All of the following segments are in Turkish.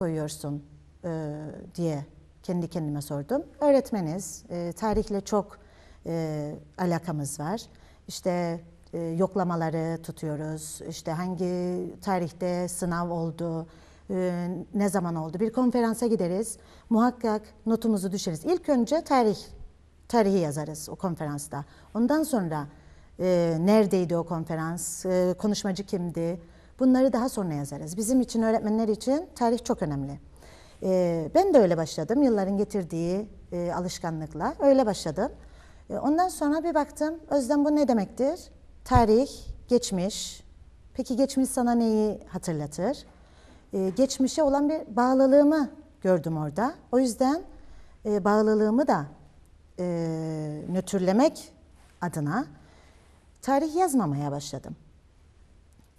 koyuyorsun e, diye kendi kendime sordum. Öğretmeniz, e, tarihle çok e, alakamız var. İşte e, yoklamaları tutuyoruz. İşte hangi tarihte sınav oldu, e, ne zaman oldu. Bir konferansa gideriz, muhakkak notumuzu düşeriz. İlk önce tarih, tarihi yazarız o konferansta. Ondan sonra e, neredeydi o konferans, e, konuşmacı kimdi, bunları daha sonra yazarız. Bizim için, öğretmenler için tarih çok önemli. E, ben de öyle başladım, yılların getirdiği e, alışkanlıkla öyle başladım. E, ondan sonra bir baktım, Özlem bu ne demektir? Tarih, geçmiş. Peki geçmiş sana neyi hatırlatır? E, geçmişe olan bir bağlılığımı gördüm orada. O yüzden e, bağlılığımı da e, nötrlemek adına tarih yazmamaya başladım.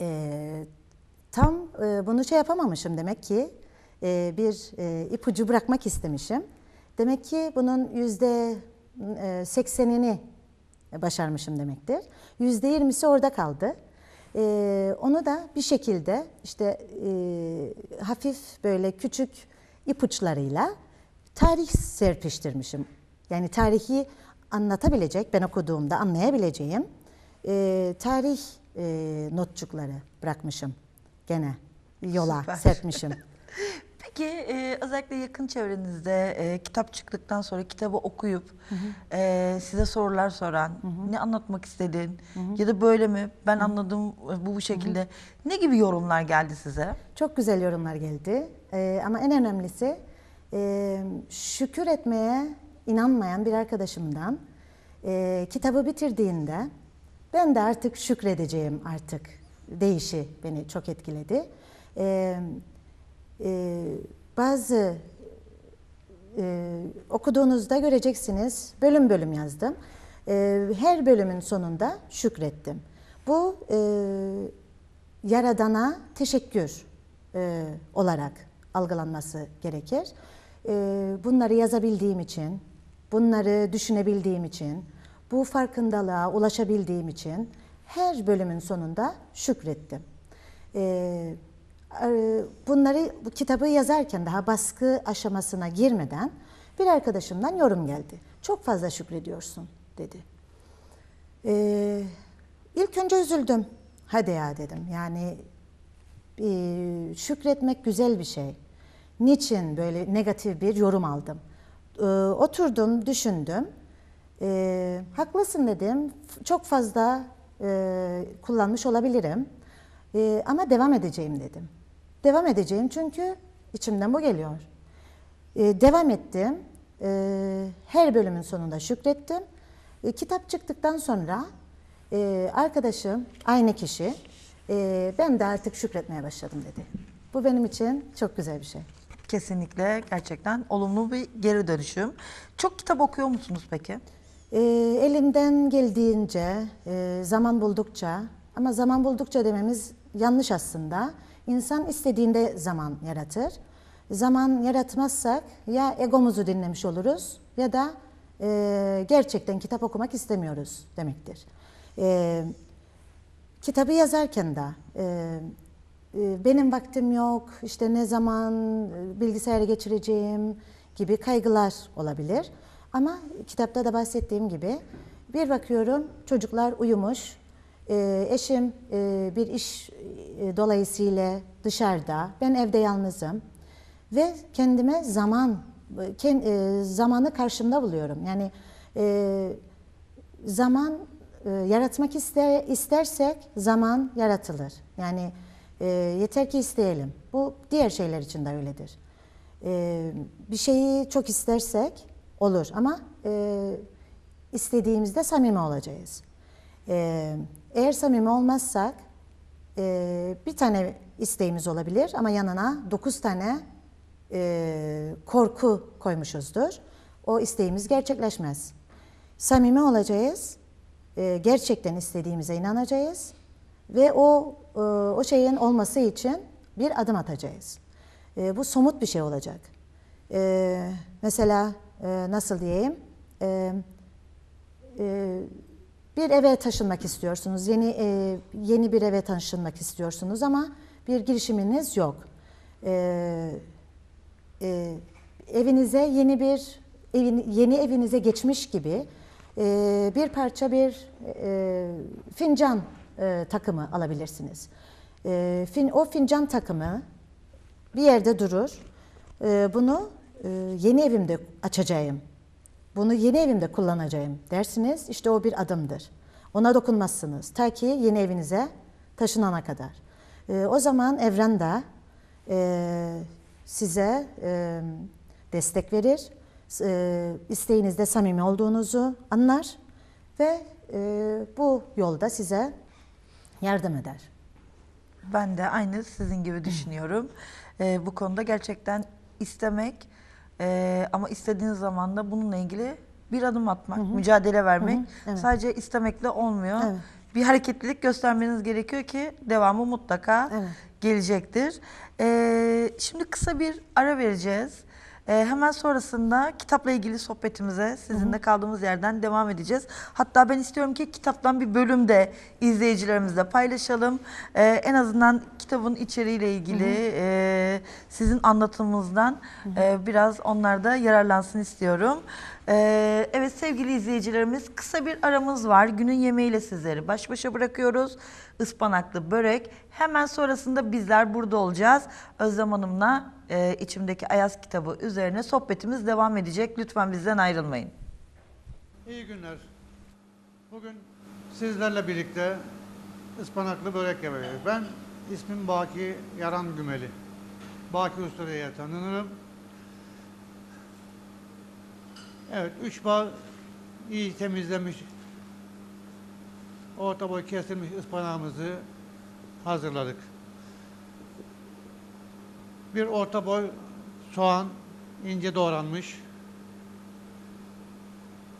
E, tam e, bunu şey yapamamışım demek ki e, bir e, ipucu bırakmak istemişim. Demek ki bunun yüzde e, seksenini başarmışım demektir. Yüzde yirmisi orada kaldı. E, onu da bir şekilde işte e, hafif böyle küçük ipuçlarıyla tarih serpiştirmişim. Yani tarihi anlatabilecek, ben okuduğumda anlayabileceğim e, tarih e, notçukları bırakmışım gene yola Süper. serpmişim. Peki e, özellikle yakın çevrenizde e, kitap çıktıktan sonra kitabı okuyup e, size sorular soran, ne anlatmak istedin ya da böyle mi? Ben anladım e, bu bu şekilde. Ne gibi yorumlar geldi size? Çok güzel yorumlar geldi. E, ama en önemlisi e, şükür etmeye inanmayan bir arkadaşımdan e, kitabı bitirdiğinde ben de artık şükredeceğim artık deyişi beni çok etkiledi. E, e, bazı e, okuduğunuzda göreceksiniz bölüm bölüm yazdım. E, her bölümün sonunda şükrettim. Bu e, Yaradana teşekkür e, olarak algılanması gerekir. E, bunları yazabildiğim için, bunları düşünebildiğim için, bu farkındalığa ulaşabildiğim için her bölümün sonunda şükrettim. E, e, bunları bu kitabı yazarken daha baskı aşamasına girmeden bir arkadaşımdan yorum geldi. Çok fazla şükrediyorsun dedi. Ee, ilk önce üzüldüm. Hadi ya dedim. Yani e, şükretmek güzel bir şey. Niçin böyle negatif bir yorum aldım? Ee, oturdum, düşündüm. Ee, haklısın dedim. Çok fazla e, kullanmış olabilirim. Ee, ama devam edeceğim dedim. Devam edeceğim çünkü içimden bu geliyor. Ee, devam ettim. Ee, her bölümün sonunda şükrettim. Ee, kitap çıktıktan sonra e, arkadaşım, aynı kişi, e, ben de artık şükretmeye başladım dedi. Bu benim için çok güzel bir şey. Kesinlikle gerçekten olumlu bir geri dönüşüm. Çok kitap okuyor musunuz peki? E, elimden geldiğince, e, zaman buldukça ama zaman buldukça dememiz yanlış aslında. İnsan istediğinde zaman yaratır. Zaman yaratmazsak ya egomuzu dinlemiş oluruz ya da e, gerçekten kitap okumak istemiyoruz demektir. E, kitabı yazarken de e, e, benim vaktim yok, işte ne zaman e, bilgisayara geçireceğim gibi kaygılar olabilir. Ama kitapta da bahsettiğim gibi bir bakıyorum çocuklar uyumuş, e, eşim e, bir iş e, dolayısıyla dışarıda, ben evde yalnızım ve kendime zaman e, zamanı karşımda buluyorum. Yani zaman yaratmak ister, istersek zaman yaratılır. Yani yeter ki isteyelim. Bu diğer şeyler için de öyledir. Bir şeyi çok istersek olur ama e, istediğimizde samimi olacağız. E, eğer samimi olmazsak e, bir tane isteğimiz olabilir ama yanına dokuz tane e, korku koymuşuzdur. O isteğimiz gerçekleşmez. Samimi olacağız, e, gerçekten istediğimize inanacağız ve o e, o şeyin olması için bir adım atacağız. E, bu somut bir şey olacak. E, mesela e, nasıl diyeyim? E, e, bir eve taşınmak istiyorsunuz, yeni e, yeni bir eve taşınmak istiyorsunuz ama bir girişiminiz yok. E, e, evinize yeni bir evin, yeni evinize geçmiş gibi e, bir parça bir e, fincan e, takımı alabilirsiniz. E, fin, o fincan takımı bir yerde durur. E, bunu yeni evimde açacağım. Bunu yeni evimde kullanacağım dersiniz. İşte o bir adımdır. Ona dokunmazsınız. Ta ki yeni evinize taşınana kadar. E, o zaman evren de e, size e, destek verir. E, isteğinizde samimi olduğunuzu anlar ve e, bu yolda size yardım eder. Ben de aynı sizin gibi düşünüyorum. Bu konuda gerçekten istemek e, ama istediğiniz zaman da bununla ilgili bir adım atmak, mücadele vermek evet. sadece istemekle olmuyor. Evet. Bir hareketlilik göstermeniz gerekiyor ki devamı mutlaka Evet. gelecektir. Ee, şimdi kısa bir ara vereceğiz. Ee, hemen sonrasında kitapla ilgili sohbetimize sizinle kaldığımız yerden devam edeceğiz. Hatta ben istiyorum ki kitaptan bir bölüm de izleyicilerimizle paylaşalım. Ee, en azından kitabın içeriğiyle ilgili e, sizin anlatımınızdan e, biraz onlar da yararlansın istiyorum. Ee, evet sevgili izleyicilerimiz kısa bir aramız var. Günün yemeğiyle sizleri baş başa bırakıyoruz. Ispanaklı börek. Hemen sonrasında bizler burada olacağız. Özlem Hanım'la e, içimdeki Ayaz kitabı üzerine sohbetimiz devam edecek. Lütfen bizden ayrılmayın. İyi günler. Bugün sizlerle birlikte ıspanaklı börek yapacağız. Ben ismim Baki Yaran Gümeli. Baki Usta diye tanınırım. Evet, üç bağ iyi temizlemiş, orta boy kesilmiş ıspanağımızı hazırladık. Bir orta boy soğan ince doğranmış.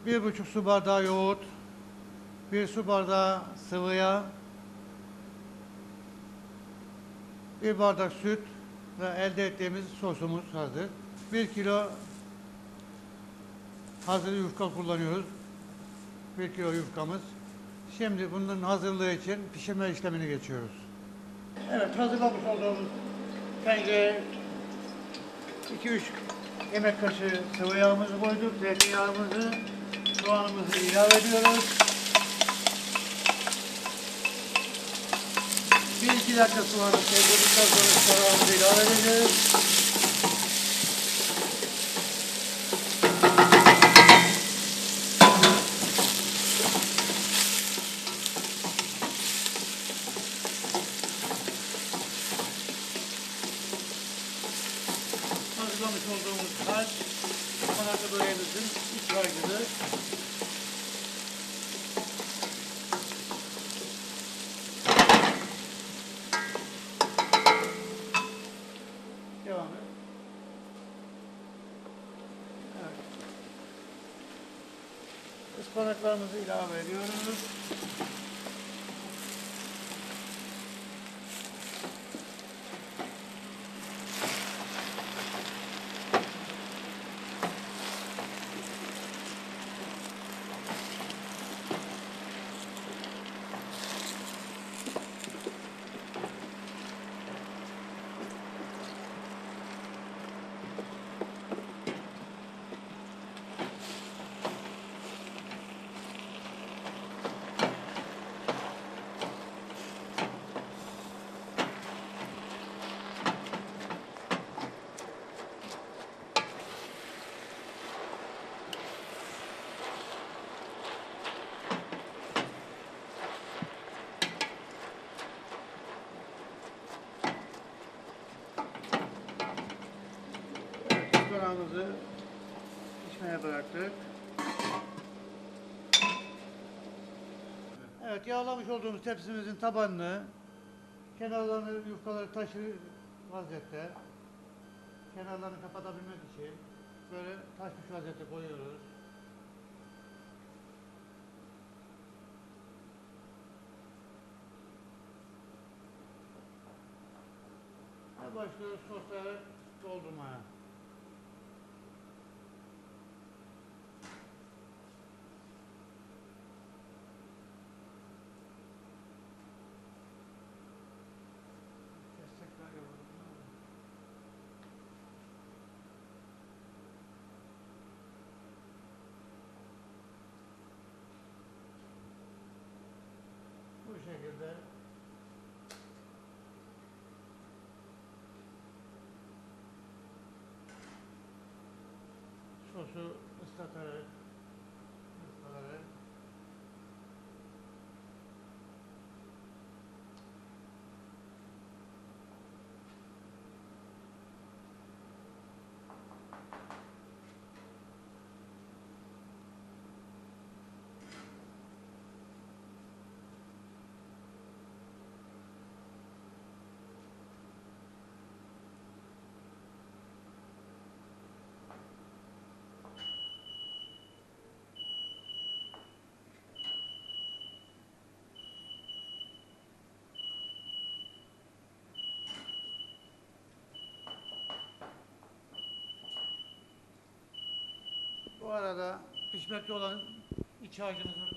Bir buçuk su bardağı yoğurt, bir su bardağı sıvı yağ, bir bardak süt ve elde ettiğimiz sosumuz hazır. Bir kilo hazır yufka kullanıyoruz. Bir kilo yufkamız. Şimdi bunun hazırlığı için pişirme işlemini geçiyoruz. Evet, hazırlamış olduğumuz tencereye 2-3 yemek kaşığı sıvı yağımızı koyduk. Zeytinyağımızı, soğanımızı ilave ediyoruz. 1-2 dakika soğanı sevdirdikten sonra soğanımızı ilave edeceğiz. Hazırlamış olduğumuz harç, ıspanaklı böreğimizin iç harcıdır. Devam et. Evet. Ispanaklarımızı ilave ediyoruz. Ispanağımızı pişmeye bıraktık. Evet, yağlamış olduğumuz tepsimizin tabanını kenarlarını yufkaları taşır vaziyette kenarlarını kapatabilmek için böyle taşmış vaziyette koyuyoruz. Başlıyoruz sosları doldurmaya. Destekler yapalım. su ıslatarak yufkaları Bu arada pişmekte olan iç harcımızı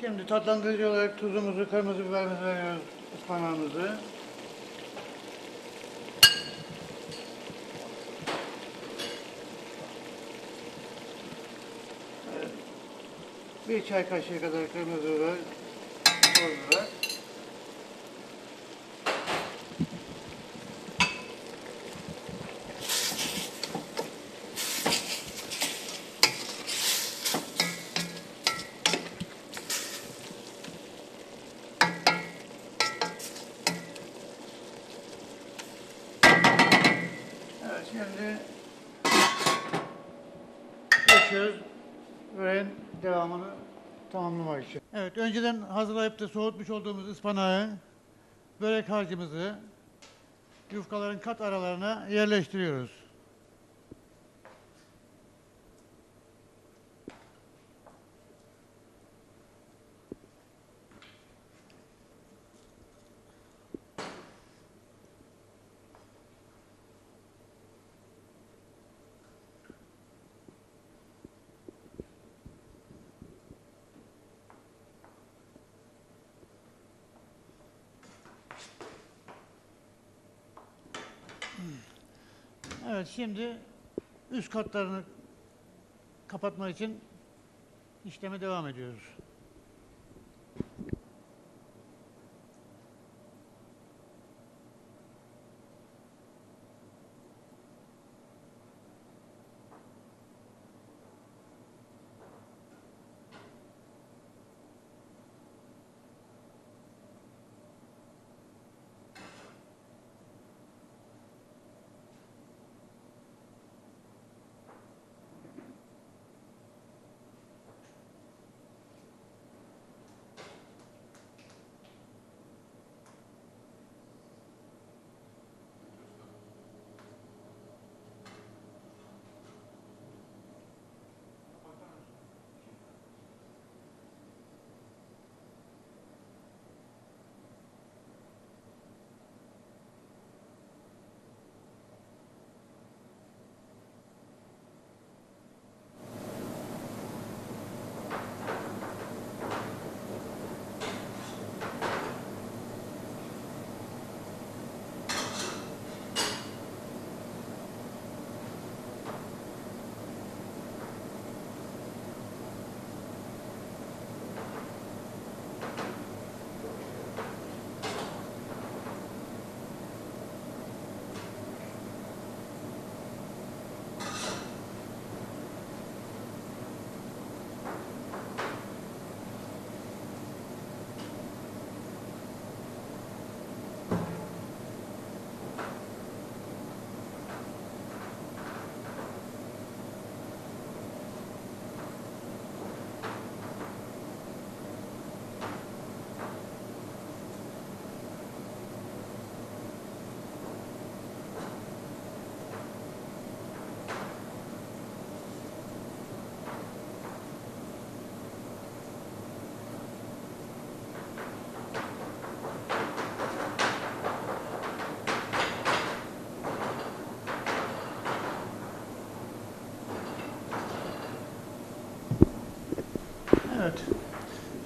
Şimdi tatlandırıcı olarak tuzumuzu, kırmızı biberimizi veriyoruz, ıspanağımızı. Bir çay kaşığı kadar kırmızı biber, toz biber. Şimdi geçiyoruz böreğin devamını tamamlamak için. Evet önceden hazırlayıp da soğutmuş olduğumuz ıspanağı, börek harcımızı yufkaların kat aralarına yerleştiriyoruz. Evet şimdi üst katlarını kapatmak için işleme devam ediyoruz.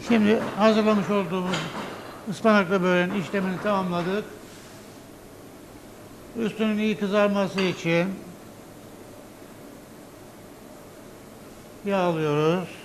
Şimdi hazırlamış olduğumuz Ispanaklı böreğin işlemini tamamladık. Üstünün iyi kızarması için yağlıyoruz.